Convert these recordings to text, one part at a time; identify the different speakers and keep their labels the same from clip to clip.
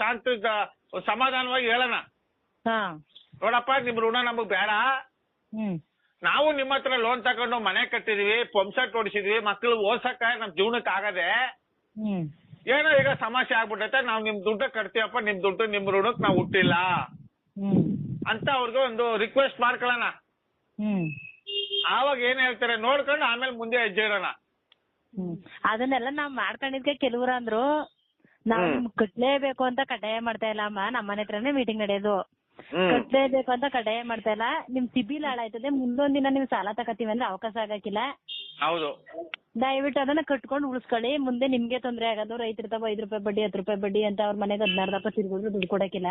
Speaker 1: ಶಾಂತ ಸಮಾಧಾನವಾಗಿ ಹೇಳೋಣ. ನೋಡಪ್ಪ ನಿಮ್ ಋಣ ನಮಗ್ ಬೇಡ. ನಾವು ನಿಮ್ಮ ಹತ್ರ ಲೋನ್ ತಗೊಂಡು ಮನೆ ಕಟ್ಟಿದೀವಿ ಪಂಪ್ಸೆಟ್ ಓಡಿಸಿದ್ವಿ ಮಕ್ಳು ಓದ್ಸಕ್ಕ ನಮ್ ಜೀವನಕ್ಕೆ ಆಗದೆ. ಏನೋ ಈಗ ಸಮಸ್ಯೆ ಆಗ್ಬಿಟ್ಟೈತೆ ನಾವ್ ನಿಮ್ ದುಡ್ಡು ಕಟ್ತೀವಪ್ಪ ನಿಮ್ ದುಡ್ಡು ನಿಮ್ ಋಣಕ್ ನಾವ್ ಹುಟ್ಟಿಲ್ಲ. ಅಂತ ಅವ್ರಿಗೆ ಒಂದು ರಿಕ್ವೆಸ್ಟ್ ಮಾಡ್ಕೊಳ್ಳೋಣ. ಆವಾಗ ಏನ್ ಹೇಳ್ತಾರೆ ನೋಡ್ಕೊಂಡು ಆಮೇಲೆ ಮುಂದೆ ಹೆಜ್ಜೆ ಇಡೋಣ.
Speaker 2: ಅದನ್ನೆಲ್ಲ ನಾವ್ ಮಾಡ್ಕೊಂಡಿದ್ಕೆ ಕೆಲವ್ರು ಅಂದ್ರು ನಾವ್. ನಿಮ್ಗ್ ಕಟ್ಲೇಬೇಕು ಅಂತ ಕಡ್ಡಾಯ ಮಾಡ್ತಾ ಇಲ್ಲ ಅಮ್ಮ ನಮ್ಮನೆ ಹತ್ರನೇ ಮೀಟಿಂಗ್ ನಡೆಯೋದು ಕಟ್ಲೇಬೇಕು ಅಂತ ಕಡ್ಡಾಯ ಮಾಡ್ತಾ ಇಲ್ಲ. ನಿಮ್ ಸಿಬಿಲ್ ಹಾಳಾಯ್ತದೆ ಮುಂದೊಂದ್ ದಿನ ನೀವು ಸಾಲ ತಗತೀವಿ ಅಂದ್ರೆ ಅವಕಾಶ ಆಗಕ್ಕಿಲ್ಲ.
Speaker 1: ಹೌದು.
Speaker 2: ದಯವಿಟ್ಟು ಅದನ್ನ ಕಟ್ಕೊಂಡು ಉಳಿಸ್ಕೊಳ್ಳಿ. ಮುಂದೆ ನಿಮ್ಗೆ ತೊಂದ್ರೆ ಆಗೋದು. ರೈತರ ತಗೋ ಐದ್ ರೂಪಾಯಿ ಬಡ್ಡಿ ಹತ್ತು ರೂಪಾಯಿ ಬಡ್ಡಿ ಅಂತ ಅವ್ರ ಮನೆಗೆ ಹದಿನಾರು ದಪ್ಪ ತಿರ್ಗಿದ್ರು ದುಡ್ಡು ಕೊಡಕ್ಕಿಲ್ಲ.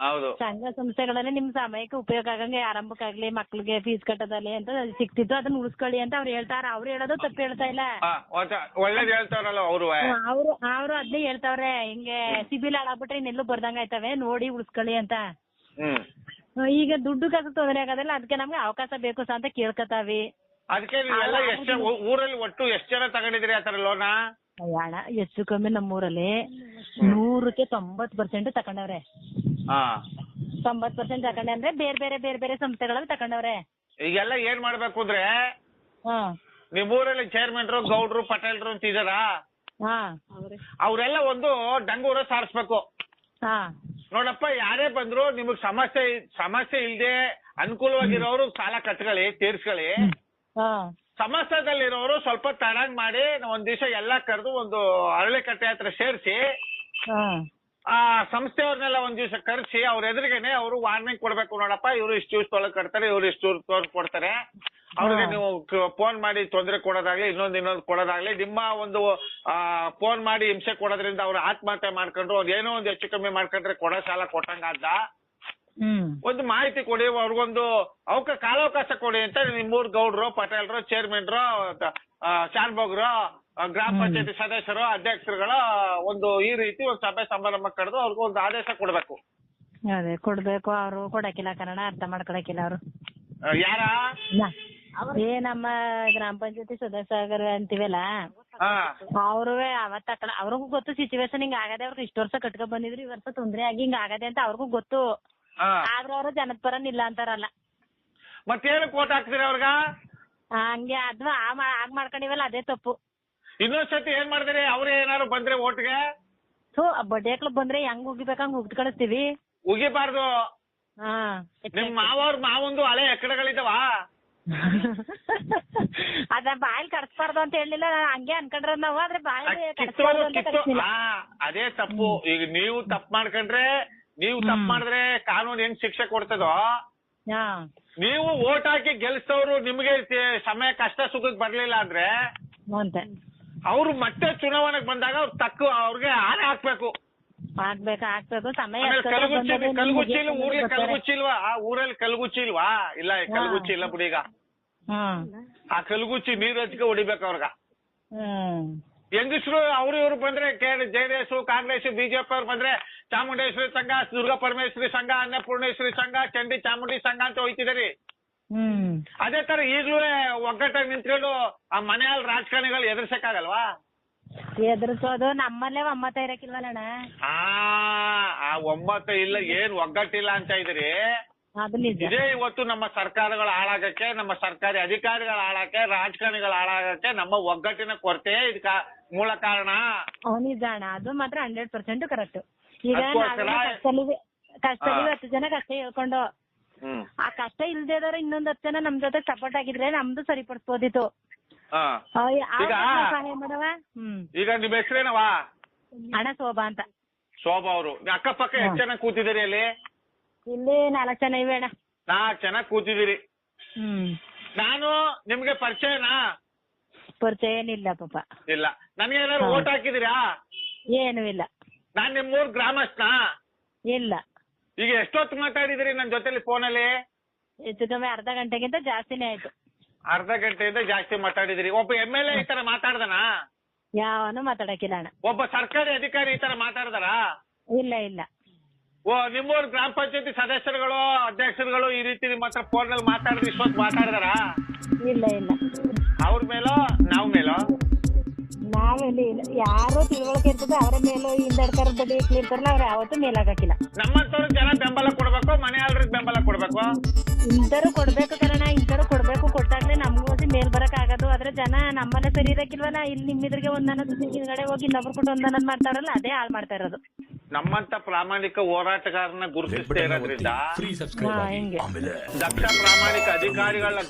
Speaker 1: ಹೌದು.
Speaker 2: ಸಂಘ ಸಂಸ್ಥೆಗಳಲ್ಲಿ ನಿಮ್ ಸಮಯಕ್ಕೆ ಉಪಯೋಗ ಆಗಂಗೆ ಆರಂಭಕ್ಕಾಗ್ಲಿ ಮಕ್ಳಿಗೆ ಫೀಸ್ ಕಟ್ಟೋದಲ್ಲಿ ಅಂತ ಸಿಕ್ತಿತ್ತು ಅದನ್ನ ಉಳಿಸ್ಕೊಳ್ಳಿ ಅಂತ ಅವ್ರು ಹೇಳ್ತಾರ. ಅವ್ರು ಹೇಳೋದು ತಪ್ಪು ಹೇಳ್ತಾ ಇಲ್ಲ.
Speaker 1: ಆ, ಒಳ್ಳೇದ್ ಹೇಳ್ತಾರಲ್ಲ ಅವರು.
Speaker 2: ಅವ್ರು ಅವ್ರು ಅದ್ನೇ ಹೇಳ್ತಾವ್ರೆ. ಹಿಂಗೆ ಸಿಬಿಲ್ ಹಾಳಾಗ್ಬಿಟ್ರೆ ಇನ್ನೆಲ್ಲೂ ಬರ್ದಂಗ ಆಯ್ತವೆ. ನೋಡಿ ಉಳಿಸ್ಕೊಳ್ಳಿ ಅಂತ.
Speaker 1: ಹ್ಮ್.
Speaker 2: ಈಗ ದುಡ್ಡು ಕಾಸು ತೊಂದರೆ ಆಗೋದಿಲ್ಲ ಅದಕ್ಕೆ ನಮ್ಗೆ ಅವಕಾಶ ಬೇಕು ಸಾ ಅಂತ ಕೇಳ್ಕೊತಾವಿ.
Speaker 1: ಅದಕ್ಕೆ ನೀವೆಲ್ಲ ಎಷ್ಟ್ ಊರಲ್ಲಿ ಒಟ್ಟು ಎಷ್ಟ್ ಜನ ತಗೊಂಡಿದ್ರಿ ಆತರ ಲೋನ
Speaker 2: ಅಣ್ಣ ಹೆಚ್ಚು ಕಮ್ಮಿ ನಮ್ಮೂರಲ್ಲಿ ನೂರಕ್ಕೆ ತೊಂಬತ್ ಪರ್ಸೆಂಟ್ ತಕೊಂಡವ್ರೆ.
Speaker 1: ಹಾ.
Speaker 2: ತೊಂಬತ್ ಪರ್ಸೆಂಟ್ ತಕೊಂಡೆ ಅಂದ್ರೆ ಬೇರೆ ಬೇರೆ ಬೇರೆ ಬೇರೆ ಸಂಸ್ಥೆಗಳಲ್ಲಿ ತಕೊಂಡವ್ರೆ.
Speaker 1: ಈಗೆಲ್ಲ ಏನ್ ಮಾಡ್ಬೇಕು ಅಂದ್ರೆ
Speaker 2: ಹಾ.
Speaker 1: ನಿಮ್ ಊರಲ್ಲಿ ಚೇರ್ಮನ್ರು ಗೌಡ್ರು ಪಟೇಲ್ರು ಅಂತ ಇದಾರ?
Speaker 2: ಹಾ.
Speaker 1: ಅವ್ರೆಲ್ಲ ಒಂದು ಡಂಗೂರ ಸಾರಿಸ್ಬೇಕು.
Speaker 2: ಹಾ.
Speaker 1: ನೋಡಪ್ಪ ಯಾರೇ ಬಂದ್ರು ನಿಮಗ್ ಸಮಸ್ಯೆ ಸಮಸ್ಯೆ ಇಲ್ದೆ ಅನುಕೂಲವಾಗಿರೋರು ಸಾಲ ಕಟ್ಕೊಳ್ಳಿ ತೀರ್ಸ್ಕೊಳ್ಳಿ.
Speaker 2: ಹಾ.
Speaker 1: ಸಮಸ್ಯೆದಲ್ಲಿರೋರು ಸ್ವಲ್ಪ ತಡಂಗ್ ಮಾಡಿ ಒಂದ್ ದಿವಸ ಎಲ್ಲಾ ಕರೆದು ಒಂದು ಅರಳಿಕಟ್ಟೆ ಹತ್ರ ಸೇರಿಸಿ
Speaker 2: ಹಾ.
Speaker 1: ಆ ಸಂಸ್ಥೆಯವ್ರನ್ನೆಲ್ಲ ಒಂದ್ ದಿವಸ ಕರೆಸಿ ಅವ್ರ ಎದುರಿಗೆನೆ ಅವರು ವಾರ್ನಿಂಗ್ ಕೊಡ್ಬೇಕು ನೋಡಪ್ಪ ಇವ್ರು ಇಷ್ಟು ದಿವಸ ತೊಳಗ್ ಕಟ್ತಾರೆ ಇವ್ರು ಇಷ್ಟು ತೊಳಗ್ ಕೊಡ್ತಾರೆ. ಅವ್ರಿಗೆ. ನೀವು ಫೋನ್ ಮಾಡಿ ತೊಂದರೆ ಕೊಡೋದಾಗ್ಲಿ ಇನ್ನೊಂದ್ ಇನ್ನೊಂದ್ ಕೊಡೋದಾಗ್ಲಿ ನಿಮ್ಮ ಒಂದು ಫೋನ್ ಮಾಡಿ ಹಿಂಸೆ ಕೊಡೋದ್ರಿಂದ ಅವ್ರು ಆತ್ಮಹತ್ಯೆ ಮಾಡ್ಕೊಂಡ್ರು ಅವ್ರು ಏನೋ ಒಂದ್ ಹೆಚ್ಚು ಕಮ್ಮಿ ಮಾಡ್ಕೊಂಡ್ರೆ ಕೊಡೋ ಸಾಲ ಕೊಟ್ಟಂಗಾದ ಒಂದು ಮಾಹಿತಿ ಕೊಡಿ ಅವ್ರಿಗೊಂದು ಅವಕ ಕಾಲಾವಕಾಶ ಕೊಡಿ ಅಂತ ನಿಮ್ಮೂರ್ ಗೌಡ್ರು ಪಟೇಲ್ರು ಚೇರ್ಮನ್ರು ಶಾನ್ಭೋಗ್ರು ಗ್ರಾಮ. ಪಂಚಾಯತಿ ಸದಸ್ಯರು ಅಧ್ಯಕ್ಷರುಗಳ ಒಂದು ಈ ರೀತಿ ಒಂದು ಸಭೆ ಸಮಾರಂಭ ಕರೆದು ಅವ್ರಿಗೆ ಒಂದು ಆದೇಶ ಕೊಡ್ಬೇಕು.
Speaker 2: ಅದೇ ಕೊಡ್ಬೇಕು ಅವರು ಕೊಡಕಿಲ್ಲ ಕನ್ನಡ ಅರ್ಥ ಮಾಡ್ಕೊಳಕಿಲ್ಲ ಅವರು.
Speaker 1: ಯಾರ?
Speaker 2: ಏ ನಮ್ಮ ಗ್ರಾಮ ಪಂಚಾಯತಿ ಸದಸ್ಯರು ಅಂತೀವಲ್ಲ?
Speaker 1: ಅವ್ರು
Speaker 2: ಅವ್ರುವೆ ಅವತ್ತ ಅವ್ರಿಗೂ ಗೊತ್ತು ಸಿಚುವೇಶನ್ ಹಿಂಗ ಆಗದೆ ಅವ್ರಿಗೆ ಇಷ್ಟ ವರ್ಷ ಕಟ್ಕೊಂಡ್ ಬಂದಿದ್ರು ಈ ವರ್ಷ ತೊಂದ್ರೆ ಆಗಿ ಹಿಂಗ ಆಗದೆ ಅಂತ ಅವ್ರಿಗೂ ಗೊತ್ತು. ಆದ್ರ ಅವ್ರು ಅವರು ಜನದ ಪರ ನಿಲ್ಲ ಅಂತಾರಲ್ಲ.
Speaker 1: ಮತ್ತೇನು ಕೋಟ್ ಹಾಕ್ತೀರಿ ಅವ್ರಗ?
Speaker 2: ಹಂಗೆ ಅದು ಆಗ್ ಮಾಡ್ಕೊಂಡಿವಲ್ಲ ಅದೇ ತಪ್ಪು.
Speaker 1: ಇನ್ನೊಂದ್ ಸತಿ ಏನ್ ಮಾಡಿದ್ರಿ ಅವ್ರ ಏನಾದ್ರು ಬಂದ್ರೆ ಓಟ್ಗೆ?
Speaker 2: ಥೂ ಬಡ್ಡಿ ಹಾಕ್ಲ ಬಂದ್ರೆ ಹೆಂಗ್ ಉಗಿಬೇಕ ಹಂಗ್ ಉಗ್ದ್ ಕಳಿಸ್ತೀವಿ.
Speaker 1: ಉಗಿಬಾರ್ದು.
Speaker 2: ಹಾ
Speaker 1: ನಿಮ್ ಮಾವವ್ರ ಮಾವಂದು ಹಳೆ ಎಕ್ಕಡಗಳಿದಾವ
Speaker 2: ಅದ ಬಾಯಿಲ್ ಕಡ್ಸ್ಬಾರ್ದು ಅಂತ ಹೇಳಿಲ್ಲ ನಾನ್ ಹಂಗೆ ಅನ್ಕೊಂಡ್ರ ನಾವು ಆದ್ರೆ ಬಾಯಿಲ್
Speaker 1: ಕಿತ್ತೋದು
Speaker 2: ಅಂತ
Speaker 1: ಕಿತ್ತು
Speaker 2: ಕಳ್ಸಿಲ್ಲ
Speaker 1: ಅದೇ ತಪ್ಪು. ಈಗ ನೀವು ತಪ್ಪು ಮಾಡ್ಕೊಂಡ್ರೆ ನೀವು ತಪ್ಪು ಮಾಡಿದ್ರೆ ಕಾನೂನು ಏನ್ ಶಿಕ್ಷೆ ಕೊಡ್ತದೋ?
Speaker 2: ಹಾ.
Speaker 1: ನೀವು ಓಟ್ ಹಾಕಿ ಗೆಲ್ಸೋರು ನಿಮ್ಗೆ ಸಮಯ ಕಷ್ಟ ಸುಖಕ್ಕೆ ಬರ್ಲಿಲ್ಲ ಅಂದ್ರೆ ಅವ್ರು ಮತ್ತೆ ಚುನಾವಣೆಗೆ ಬಂದಾಗ ಅವ್ರು ತಕ್ಕ ಅವ್ರಿಗೆ ಆನೆ ಹಾಕ್ಬೇಕು.
Speaker 2: ಆಗ್ಬೇಕು ಆಗ್ಬೇಕು ಸಮಯ
Speaker 1: ಆಮೇಲೆ
Speaker 2: ಎಷ್ಟೊತ್ತೋ
Speaker 1: ಕಲ್ಗುಚ್ಚಿ ಇಲ್ವಾ? ಆ ಊರಲ್ಲಿ ಕಲಗುಚ್ಚಿ ಇಲ್ವಾ? ಇಲ್ಲ ಕಲ್ಗುಚ್ಚಿ ಇಲ್ಲ ಬಿಡಿ ಈಗ.
Speaker 2: ಹ್ಮ್.
Speaker 1: ಆ ಕಲ್ಗುಚ್ಚಿ ನೀರ್ ಹಚ್ಕ ಹೊಡಿಬೇಕು ಅವ್ರಗ.
Speaker 2: ಹ್ಮ್.
Speaker 1: ಹೆಂಗಸರು ಅವ್ರು ಇವ್ರು ಬಂದ್ರೆ J D S Congress BJP ಅವ್ರು ಬಂದ್ರೆ ಚಾಮುಂಡೇಶ್ವರಿ ಸಂಘ ದುರ್ಗಾ ಪರಮೇಶ್ವರಿ ಸಂಘ ಅನ್ನಪೂರ್ಣೇಶ್ವರಿ ಸಂಘ ಚಂಡಿ ಚಾಮುಂಡಿ ಸಂಘ ಅಂತ ಹೋಯ್ತಿದಾರಿ. ಅದೇ ತರ ಈಗ್ಲೂ ಒಗ್ಗಟ್ಟಾಗಿ ನಿಂತ್ಕೊಂಡು ಆ ಮನೆಯಲ್ಲಿ ರಾಜಕಾರಣಿಗಳು ಎದುರ್ಸಕ್ಕಾಗಲ್ವಾ?
Speaker 2: ಎದುರಿಸೋದು. ನಮ್ಮಲ್ಲೇ ಒಮ್ಮತ ಇರಕ್ಕಿಲ್ವಲ್ಲಣ್ಣ
Speaker 1: ಆ ಆ ಒಮ್ಮತ ಇಲ್ಲ ಏನ್ ಒಗ್ಗಟ್ಟಿಲ್ಲ ಅಂತ ಇದ್ರಿ
Speaker 2: ಅದು ನಿಜ.
Speaker 1: ಇದೇ ಇವತ್ತು ನಮ್ಮ ಸರ್ಕಾರಗಳು ಹಾಳಾಗಕ್ಕೆ ನಮ್ಮ ಸರ್ಕಾರಿ ಅಧಿಕಾರಿಗಳು ಹಾಳಾಗಕ್ಕೆ ರಾಜಕಾರಣಿಗಳು ಹಾಳಾಗಕ್ಕೆ ನಮ್ಮ ಒಗ್ಗಟ್ಟಿನ ಕೊರತೆ ಇದಕ್ಕ ಮೂಲ ಕಾರಣ.
Speaker 2: ಅವ್ನು ನಿಜ ಅಣ್ಣ. ಅದು ಮಾತ್ರ ಹಂಡ್ರೆಡ್ ಪರ್ಸೆಂಟ್ ಕರೆಕ್ಟ್ ಈಗ
Speaker 1: ಅದ್ಕೋಸ್ಕರ-
Speaker 2: ನಾವೆಲ್ಲ ಕಷ್ಟದಲ್ಲಿ ಕಷ್ಟದಲ್ಲಿ
Speaker 1: ಹಾ.
Speaker 2: ಹತ್ತು ಜನ ಕಷ್ಟ ಹೇಳ್ಕೊಂಡು
Speaker 1: ಹ್ಮ್.
Speaker 2: ಆ ಕಷ್ಟ ಇಲ್ದೇ ಇರೋರು ಇನ್ನೊಂದ್ ಹತ್ತು ಜನ ನಮ್ ಜೊತೆ ಸಪೋರ್ಟ್ ಆಗಿದ್ರೆ ನಮ್ದು ಸರಿಪಡಿಸ್ಬೋದಿತ್ತು.
Speaker 1: ಹಾ. ಈಗ-
Speaker 2: ನಮ್ಗ್ ಸಹಾಯ ಮಾಡವ? ಹ್ಮ್.
Speaker 1: ಈಗ ನಿಮ್ ಹೆಸರೇನವಾ
Speaker 2: ಹಣ ಶೋಭಾ ಅಂತ.
Speaker 1: ಶೋಭಾ ಅವರು. ಅಕ್ಕಪಕ್ಕ ಎಷ್ಟು ಜನ ಕೂತಿದ್ದೀರಿ ಅಲ್ಲಿ?
Speaker 2: ಇಲ್ಲಿ ನಾಲ್ಕು ಜನ ಇವೆ ಅಣ್ಣ.
Speaker 1: ನಾಲ್ಕು ಜನ ಕೂತಿದ್ದೀರಿ.
Speaker 2: ಹ್ಮ್.
Speaker 1: ನಾನು ನಿಮ್ಗೆ ಪರಿಚಯನಾ?
Speaker 2: ಪರಿಚಯ ಏನಿಲ್ಲ ಪಾಪ.
Speaker 1: ಇಲ್ಲ. ನನಗೆ ಏನಾದ್ರು. ಓಟ್ ಹಾಕಿದಿರಾ
Speaker 2: ಏನು ಇಲ್ಲ.
Speaker 1: ನಾನ್ ನಿಮ್ಮೂರ್ ಗ್ರಾಮಸ್ಥ
Speaker 2: ಇಲ್ಲ.
Speaker 1: ಈಗ ಎಷ್ಟೊತ್ತು ಮಾತಾಡಿದಿರಿ ನನ್ನ ಜೊತೆಲಿ ಫೋನಲ್ಲಿ
Speaker 2: ಹೆಚ್ಚು ಕಮ್ಮಿ ಅರ್ಧ ಗಂಟೆಗಿಂತ ಜಾಸ್ತಿನೇ ಆಯ್ತು.
Speaker 1: ಅರ್ಧ ಗಂಟೆಯಿಂದ ಜಾಸ್ತಿ ಮಾತಾಡಿದಿರಿ. ಒಬ್ಬ ಎಂ ಎಲ್ ಎ ಈ ತರ ಮಾತಾಡ್ದನಾ?
Speaker 2: ಯಾವನು ಮಾತಾಡಕಿಲ್ಲ ಅಣ್ಣ.
Speaker 1: ಒಬ್ಬ ಸರ್ಕಾರಿ ಅಧಿಕಾರಿ ಈ ತರ ಮಾತಾಡ್ದಾರ?
Speaker 2: ಇಲ್ಲ ಇಲ್ಲ.
Speaker 1: ಓ ನಿಮ್ಮೂರ್ ಗ್ರಾಮ ಪಂಚಾಯತಿ ಸದಸ್ಯರುಗಳು ಅಧ್ಯಕ್ಷರುಗಳು ಈ ರೀತಿ ನಿಮ್ಮ ಹತ್ರ ಫೋನ್ನಲ್ಲಿ ಮಾತಾಡಿದ್ರೆ ಇಷ್ಟೊತ್ತು ಮಾತಾಡ್ದಾರ?
Speaker 2: ಇಲ್ಲ ಇಲ್ಲ.
Speaker 1: ಅವ್ರ ಮೇಲೋ ನಾವ್ ಮೇಲೋ?
Speaker 2: ನಾವ್ ಇಲ್ಲ ಯಾರು ತಿಳುವಳಿಕೆ ಇರ್ತದೆ ಅವರ ಮೇಲೂ ಹಿಂದಡ್ತಾರ ಬಡ್ಡಿ ಇರ್ತಾರಲ್ಲ ಅವ್ರು ಯಾವತ್ತೂ ಮೇಲಾಗಕ್ಕಿಲ್ಲ
Speaker 1: ನಮ್ಮಂತವ್ರಿಗೆ ಜನ ಬೆಂಬಲ ಕೊಡ್ಬೇಕು ಮನೆ ಆಳ್ರಿಗೆ ಬೆಂಬಲ ಕೊಡ್ಬೇಕು?
Speaker 2: ಇಂಥರು ಕೊಡ್ಬೇಕು ಕಣ ಮೇಲ್ ಬರಕ್ ಆಗೋದು ಆದ್ರೆ ಜನ ನಮ್ಮನೆ ಸರಿ ಇರಕ್ಕಿಲ್ವಲ್ಲ ಇಲ್ಲಿ ನಿಮ್ಮಿದ್ರಿಗೆ ಒಂದನ್ನೋದು ಹಿಂದ್ಗಡೆ ಹೋಗಿ ಇನ್ನೊಬ್ರು ಕೊಟ್ಟು ಒಂದನ್ನೋದು ಮಾಡ್ತಾರಲ್ಲ ಅದೇ ಹಾಳ್ ಮಾಡ್ತಾ ಇರೋದು.
Speaker 1: ನಮ್ಮಂತ ಪ್ರಾಮಾಣಿಕ ಹೋರಾಟಗಾರನ ಗುರುತಿಸ್ತೇ ಇರೋದ್ರಿಂದ
Speaker 3: ಫ್ರೀ ಸಬ್ಸ್ಕ್ರೈಬ್
Speaker 2: ಹಾ,
Speaker 3: ಆಗಿ ಆಮೇಲೆ
Speaker 1: ದಕ್ಷ ಪ್ರಾಮಾಣಿಕ ಅಧಿಕಾರಿಗಳನ್ನ